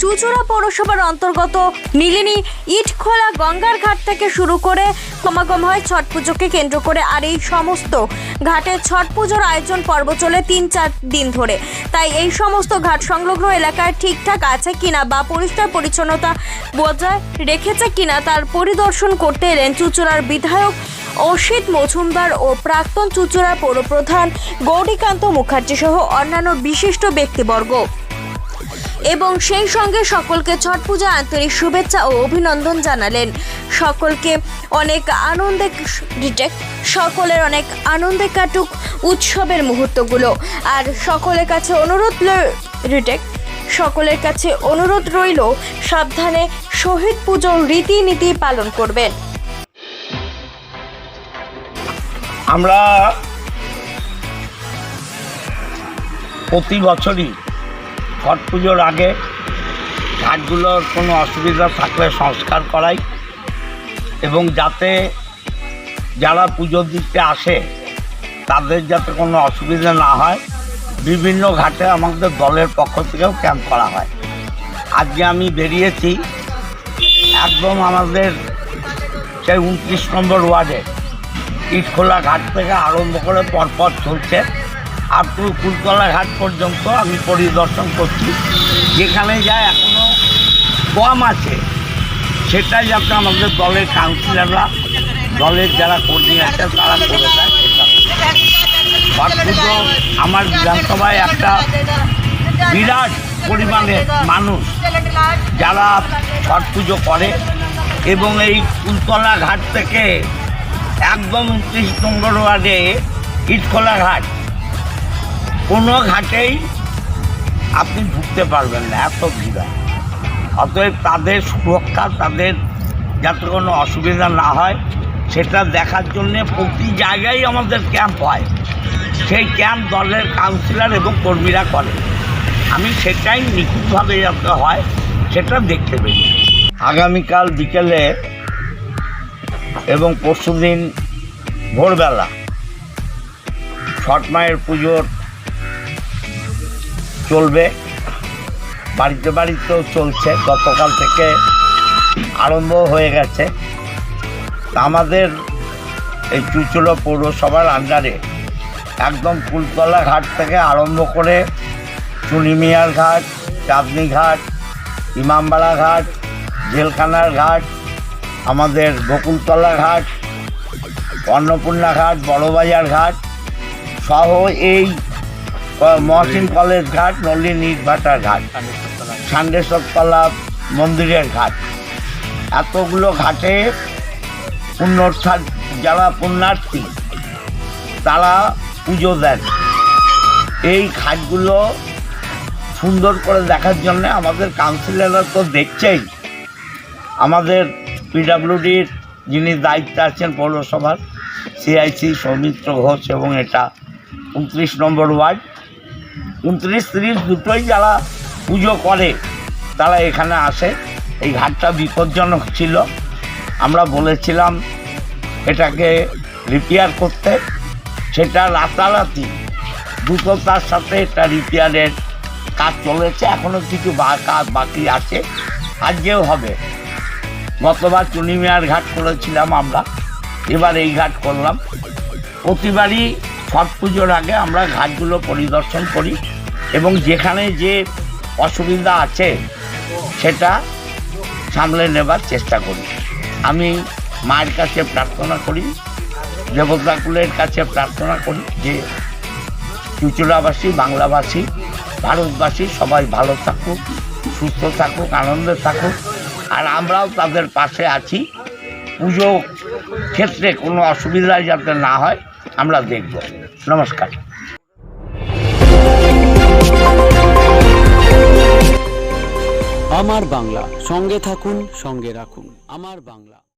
চুচুড়া পৌরসভার অন্তর্গত নীলিনী ইটখোলা গঙ্গার ঘাট থেকে শুরু করে সমাগম হয় ছট পুজোকে কেন্দ্র করে। আর এই সমস্ত ঘাটে ছট পুজোর আয়োজন পর্ব চলে তিন চার দিন ধরে। তাই এই সমস্ত ঘাট সংলগ্ন এলাকায় ঠিকঠাক আছে কিনা বা পরিষ্কার পরিচ্ছন্নতা বজায় রেখেছে কিনা তার পরিদর্শন করতে এলেন চুচুড়ার বিধায়ক অসিত মজুমদার ও প্রাক্তন চুচুড়ার পৌরপ্রধান গৌরীকান্ত মুখার্জি সহ অন্যান্য বিশিষ্ট ব্যক্তিবর্গ। এবং সেই সঙ্গে সকলকে ছট পূজা, আন্তরিক শুভেচ্ছা ও অভিনন্দন জানালেন। সকলকে অনেক আনন্দে সকলের অনেক আনন্দে কাটুক উৎসবের মুহূর্তগুলো। আর সকলের কাছে অনুরোধ রিটেক সকলের কাছে অনুরোধ রইল, সাবধানে শহীদ পুজোর রীতিনীতি পালন করবেন। আমরা প্রতি বছরই ছট পুজোর আগে ঘাটগুলোর কোনো অসুবিধা থাকলে সংস্কার করাই এবং যাতে যারা পুজো দিতে আসে, তাদের যাতে কোনো অসুবিধা না হয়। বিভিন্ন ঘাটে আমাদের দলের পক্ষ থেকেও ক্যাম্প করা হয়। আজকে আমি বেরিয়েছি একদম আমাদের সেই উনত্রিশ নম্বর ওয়ার্ডে। ইটখোলা ঘাট থেকে আরম্ভ করে পরপর চলছে। আর পুরো কুলতলা ঘাট পর্যন্ত আমি পরিদর্শন করছি। যেখানে যা এখনও কম আছে। সেটাই যাতে আমাদের দলের কাউন্সিলররা দলের যারা কর্মী আছে, তারা করে দেয় সেটা। আমার বিধানসভায় একটা বিরাট পরিমাণে মানুষ যারা ছট পুজো করে এবং এই কুলতলা ঘাট থেকে একদম উনত্রিশ নম্বর ওয়ার্ডে ইটখোলা ঘাট কোনো ঘাটেই আপনি ঢুকতে পারবেন না, এত ভিড় অতএব তাদের সুরক্ষা, তাদের যাতে কোনো অসুবিধা না হয়, সেটা দেখার জন্যে প্রতি জায়গায় আমাদের ক্যাম্প হয়। সেই ক্যাম্প দলের কাউন্সিলর এবং কর্মীরা করে। আমি সেটাই নিখুঁতভাবে যাতে হয়, সেটা দেখতে পেরি আগামীকাল বিকেলে এবং পরশুদিন ভোরবেলা ছট মায়ের পুজোর চলবে। বাড়িতে বাড়িতেও চলছে। গতকাল থেকে আরম্ভ হয়ে গেছে। আমাদের এই চুচুড়ো পৌরসভার আন্ডারে একদম কুলতলা ঘাট থেকে আরম্ভ করে চুনিমিয়ার ঘাট, চাঁদনি ঘাট, ইমামবাড়া ঘাট, জেলখানার ঘাট, আমাদের বকুলতলা ঘাট, অন্নপূর্ণা ঘাট, বড়বাজার ঘাট সহ এই মহসিন কলেজ ঘাট নলিনী ইটভাটার ঘাট সান্ডেশ্বরতলা মন্দিরের ঘাট। এতগুলো ঘাটে পুণ্যর্থার যারা পুণ্যার্থী, তারা পুজো দেন। এই ঘাটগুলো সুন্দর করে দেখার জন্য আমাদের কাউন্সিলররা তো দেখছেই। আমাদের পিডাব্লিউডির যিনি দায়িত্বে আছেন পৌরসভার, সিআইসি সৌমিত্র ঘোষ এবং এটা উনত্রিশ নম্বর ওয়ার্ড। উনত্রিশ তিরিশ দুটোই যারা পুজো করে, তারা এখানে আসে। এই ঘাটটা বিপজ্জনক ছিল। আমরা বলেছিলাম এটাকে রিপেয়ার করতে। সেটা রাতারাতি দ্রুততার সাথে এটা রিপেয়ারের কাজ চলেছে। এখনও কিছু কাজ বাকি আছে। আজকেও হবে। গতবার চুনিমিয়ার ঘাট করেছিলাম আমরা। এবার এই ঘাট করলাম। প্রতিবারই ছট পুজোর আগে আমরা ঘাটগুলো পরিদর্শন করি এবং যেখানে যে অসুবিধা আছে সেটা সামলে নেবার চেষ্টা করি। আমি মায়ের কাছে প্রার্থনা করি, দেবতাকুলের কাছে প্রার্থনা করি যে চুচুড়াবাসী বাংলাভাষী ভারতবাসী সবাই ভালো থাকুক, সুস্থ থাকুক, আনন্দে থাকুক। আর আমরাও তাদের পাশে আছি। পুজো ক্ষেত্রে কোনো অসুবিধা যাতে না হয় আমরা দেখব। নমস্কার। আমার বাংলা সঙ্গে থাকুন সঙ্গে রাখুন। আমার বাংলা।